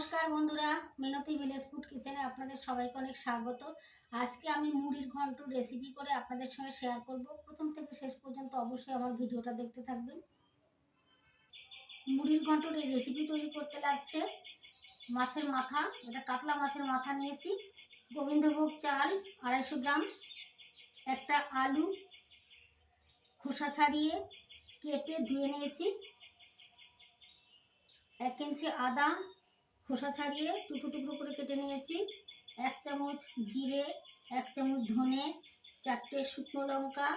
নমস্কার বন্ধুরা, মিনতি village food কিচেনে আপনাদের সবাইকে অনেক স্বাগত। আজকে আমি মুড়ির ঘন্ট রেসিপি করে আপনাদের সঙ্গে শেয়ার করব। প্রথম থেকে শেষ পর্যন্ত অবশ্যই আমার ভিডিওটা দেখতে থাকবেন। মুড়ির ঘন্টর এই রেসিপি তৈরি করতে লাগছে মাছের মাথা, এটা কাতলা মাছের মাথা নিয়েছি। গোবিন্দভোগ চাল আড়াইশো গ্রাম, একটা আলু, খোসা ছাড়িয়ে কেটে ধুয়ে নিয়েছি। এক ইঞ্চি আদা খোসা ছাড়িয়ে টুকরো টুকরো করে কেটে নিয়েছি। এক চামচ জিরে, এক চামচ ধনে, চারটে শুকনো লঙ্কা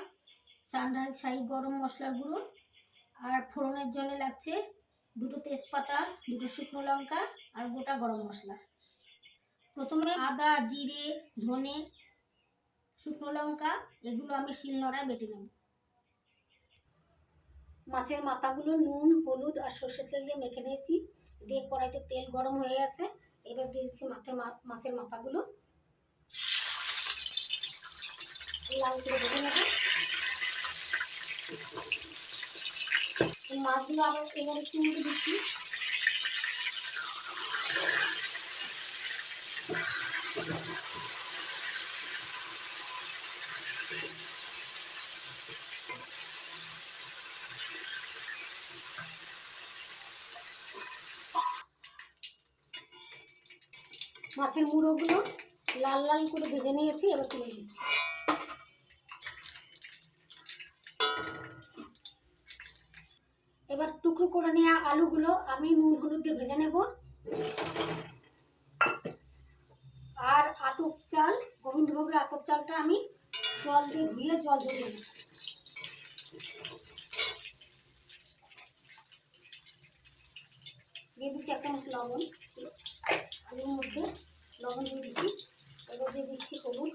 সানরাইজ শাহি গরম মশলার গুঁড়ো আর ফোড়নের জন্য লাগছে দুটো তেজপাতা, দুটো শুকনো লঙ্কা আর গোটা গরম মশলা। প্রথমে আদা, জিরে, ধনে, শুকনো লঙ্কা, এগুলো আমি শিলনোড়ায় বেটে নেব। মাছের মাথাগুলো নুন, হলুদ আর সর্ষের তেল দিয়ে মেখে নিয়েছি। দিয়ে কড়াইতে তেল গরম হয়ে গেছে। এবার দিয়েছি মাছের মাছের মাথাগুলো। মাছগুলো আবার এবার একটু দিচ্ছি। মাছের মুড়োগুলো লাল লাল করে ভেজে নিয়েছি, এবার তুলে দিচ্ছি এবার টুকরো করে নেওয়া আলুগুলো আমি নুন হলুদ দিয়ে ভেজে নেব। আর আতপ চাল, গোবিন্দভোগের আতপ চালটা আমি জল দিয়ে ধুয়ে জল দিয়ে দেবো দিয়ে দিচ্ছি এক চামচ লবণ, আলুর মধ্যে। লবণ দিয়ে দিচ্ছি এবার দিয়ে দিচ্ছি হলুদ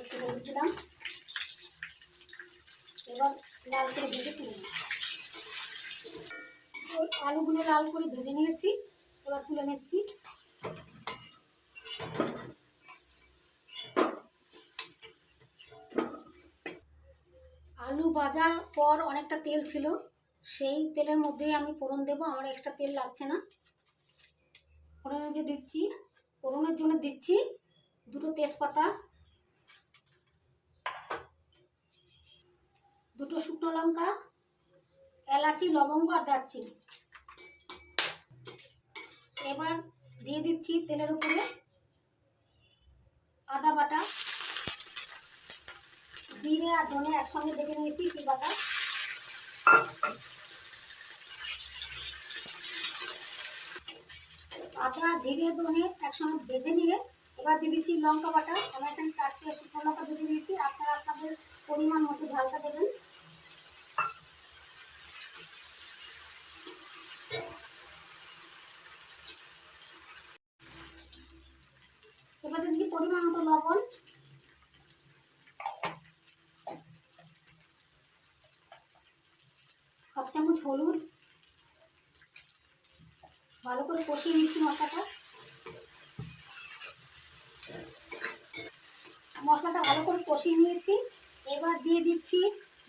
একটু হলুদ দিলাম এবার লাল করে ভেজে তুলে আলুগুলো লাল করে ভেজে নিয়েছি, এবার তুলে নিচ্ছি। আলু ভাজা পর অনেকটা তেল ছিল, সেই তেলের মধ্যেই আমি ফোড়ন দেবো, আমার এক্সট্রা তেল লাগছে না। ফোড়নের যে দিচ্ছি, ফোড়নের জন্য দিচ্ছি দুটো তেজপাতা, দুটো শুকনো লঙ্কা, এলাচি, লবঙ্গ আর দারচিনি। এবার দিয়ে দিচ্ছি তেলের উপরে আদা বাটা, জিরে আর ধনে একসঙ্গে দেখে নিয়েছি সেই বাটা। আদা জিরে ধনে একসঙ্গে ভেজে নিয়ে, এবার দিয়ে দিচ্ছি লঙ্কা বাটা। আমি এখানে চারটে শুকনো লঙ্কা ভেজে দিয়েছি আপনারা আপনাদের পরিমাণ মতো ঝালটা দেবেন। এবার দিচ্ছি পরিমাণ মতো লবণ। হাফ চামচ হলুদ। ভালো করে কষিয়ে নিচ্ছি মশলাটা। মশলাটা ভালো করে কষিয়ে নিয়েছি। এবার দিয়ে দিচ্ছি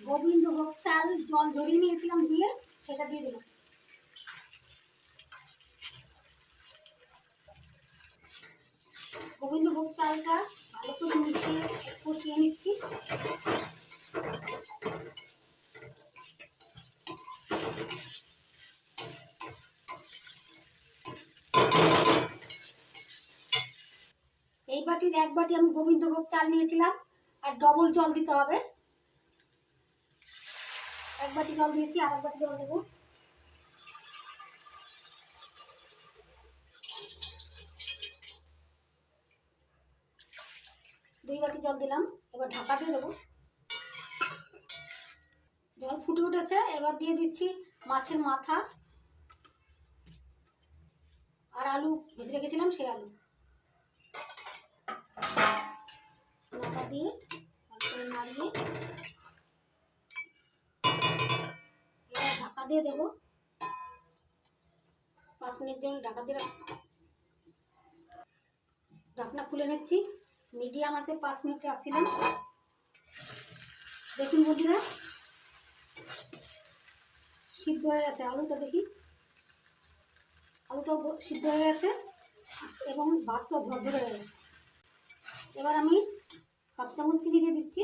গোবিন্দভোগ চাল। জল ঝরিয়ে নিয়েছিলাম দিয়ে সেটা দিয়ে দিলাম। গোবিন্দভোগ চালটা ভালো করে মিশিয়ে কষিয়ে নিচ্ছি এই বাটির এক বাটি আমি গোবিন্দভোগ চাল নিয়েছিলাম, আর ডবল জল দিতে হবে। এক বাটি জল দিয়েছি, আর এক বাটি জল দেবো। দুই বাটি জল দিলাম, এবার ঢাকা দিয়ে দেবো। জল ফুটে উঠেছে, এবার দিয়ে দিচ্ছি মাছের মাথা। আর আলু ভেজে রেখেছিলাম, সেই আলু। ঢাকা দিয়ে দেবো। পাঁচ মিনিট জন্য ঢাকা দিয়ে ঢাকনা খুলে নিচ্ছি। মিডিয়াম আছে, পাঁচ মিনিট রাখছিলাম। দেখুন বন্ধুরা। সিদ্ধ হয়ে গেছে আলুটা দেখি। আলুটাও সিদ্ধ হয়ে গেছে এবং ভাতটা ঝরঝরে হয়ে গেছে। এবার আমি হাফ চামচ চিনি দিয়ে দিচ্ছি।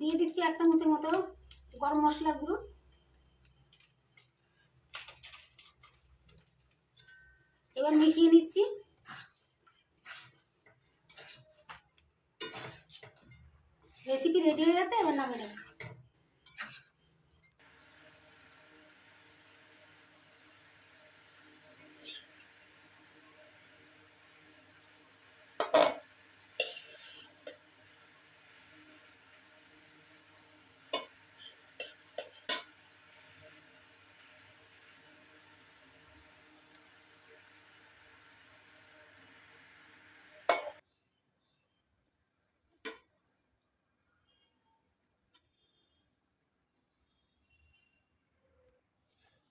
দিয়ে দিচ্ছি এক চামচের মতো গরম মশলার গুঁড়ো। এবার মিশিয়ে নিচ্ছি। রেসিপি রেডি হয়ে গেছে, এবার নামিয়ে নেব।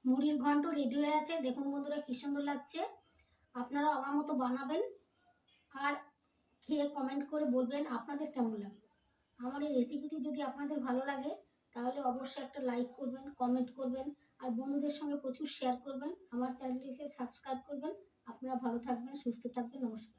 মুড়ির ঘন্ট রেডি হয়ে আছে। দেখুন বন্ধুরা কি সুন্দর লাগছে। আপনারাও আমার মতো বানাবেন আর খেয়ে কমেন্ট করে বলবেন আপনাদের কেমন লাগল। আমার এই রেসিপিটি যদি আপনাদের ভালো লাগে, তাহলে অবশ্যই একটা লাইক করবেন কমেন্ট করবেন, আর বন্ধুদের সঙ্গে প্রচুর শেয়ার করবেন। আমার চ্যানেলটিকে সাবস্ক্রাইব করবেন। আপনারা ভালো থাকবেন, সুস্থ থাকবেন, নমস্কার।